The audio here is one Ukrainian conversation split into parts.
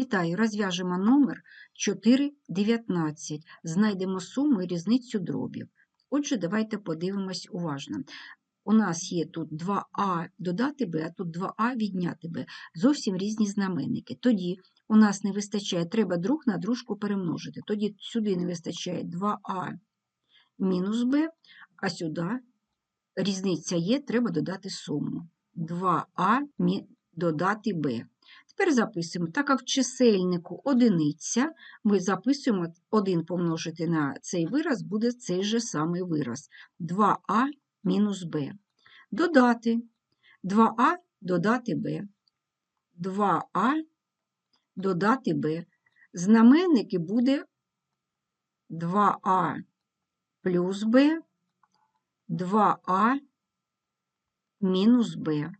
Вітаю, розв'яжемо номер 4,19. Знайдемо суму і різницю дробів. Отже, давайте подивимось уважно. У нас є тут 2а додати b, а тут 2а відняти b. Зовсім різні знаменники. Тоді у нас не вистачає, треба друг на дружку перемножити. Тоді сюди не вистачає 2а мінус b, а сюди різниця є, треба додати суму. 2а додати b. Тепер записуємо, так як в чисельнику одиниця, ми записуємо 1 помножити на цей вираз, буде цей же самий вираз. 2а мінус b. Додати 2а додати b. 2а додати b. Знаменники буде 2а плюс b, 2а мінус b.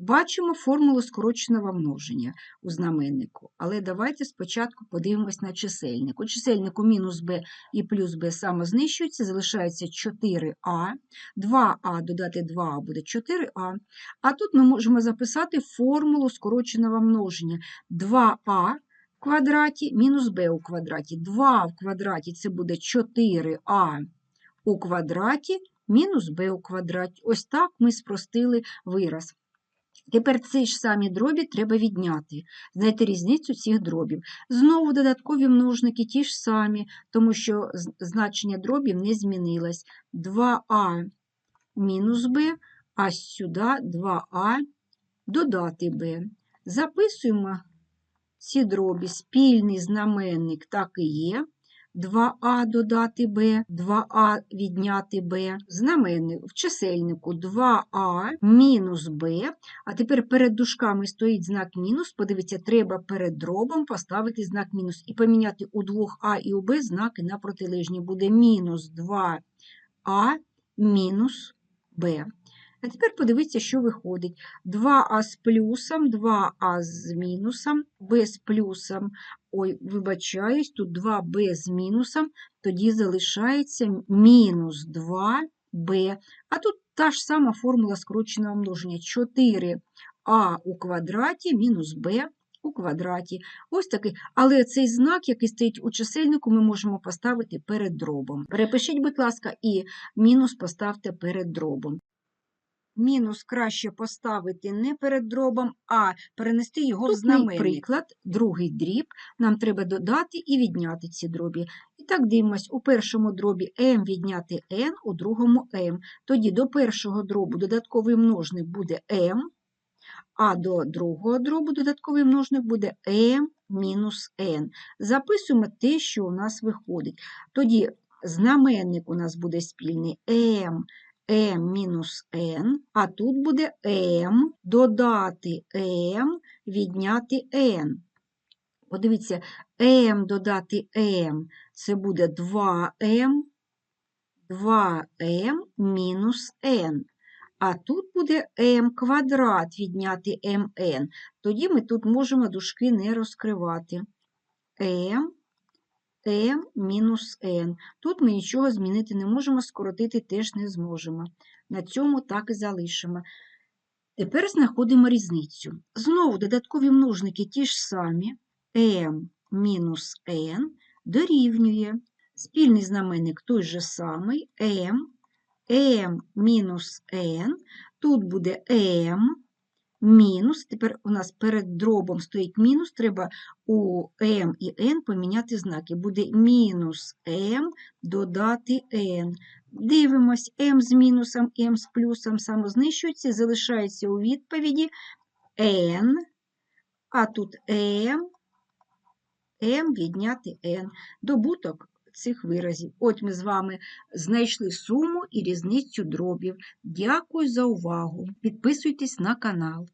Бачимо формулу скороченого множення у знаменнику, але давайте спочатку подивимось на чисельник. У чисельнику мінус b і плюс b самознищуються, залишається 4а, 2а додати 2а буде 4а, а тут ми можемо записати формулу скороченого множення 2а в квадраті мінус b у квадраті. 2 в квадраті це буде 4а у квадраті мінус b у квадраті. Ось так ми спростили вираз. Тепер ці ж самі дробі треба відняти, знайти різницю цих дробів. Знову додаткові множники ті ж самі, тому що значення дробів не змінилось. 2а мінус b, а сюди 2а додати b. Записуємо ці дробі. Спільний знаменник так і є. 2а додати b, 2а відняти b, знаменник в чисельнику 2а мінус b, а тепер перед дужками стоїть знак мінус, подивіться, треба перед дробом поставити знак мінус і поміняти у двох а і у b знаки на протилежні. Буде мінус 2а мінус b. А тепер подивіться, що виходить. 2а з плюсом, 2а з мінусом, b з плюсом, ой, вибачаюсь, тут 2b з мінусом, тоді залишається мінус 2b. А тут та ж сама формула скороченого множення. 4а у квадраті мінус b у квадраті. Ось такий. Але цей знак, який стоїть у чисельнику, ми можемо поставити перед дробом. Перепишіть, будь ласка, і мінус поставте перед дробом. Мінус краще поставити не перед дробом, а перенести його в Тут знаменник. приклад, другий дріб. Нам треба додати і відняти ці дробі. І так дивимось, у першому дробі m відняти n, у другому m. Тоді до першого дробу додатковий множник буде m, а до другого дробу додатковий множник буде m мінус n. Записуємо те, що у нас виходить. Тоді знаменник у нас буде спільний m m мінус n, а тут буде m додати m відняти n. Подивіться, m додати m – це буде 2m, 2m мінус n. А тут буде m квадрат відняти mn. Тоді ми тут можемо дужки не розкривати. m m мінус n. Тут ми нічого змінити не можемо, скоротити теж не зможемо. На цьому так і залишимо. Тепер знаходимо різницю. Знову додаткові множники ті ж самі. m мінус n дорівнює. Спільний знаменник той же самий m, m мінус n. Тут буде m мінус. Тепер у нас перед дробом стоїть мінус, треба у m і n поміняти знаки. Буде мінус m додати n. Дивимось, m з мінусом, m з плюсом самознищується, залишається у відповіді n, а тут m, m відняти n. Добуток цих виразів. От ми з вами знайшли суму і різницю дробів. Дякую за увагу. Підписуйтесь на канал.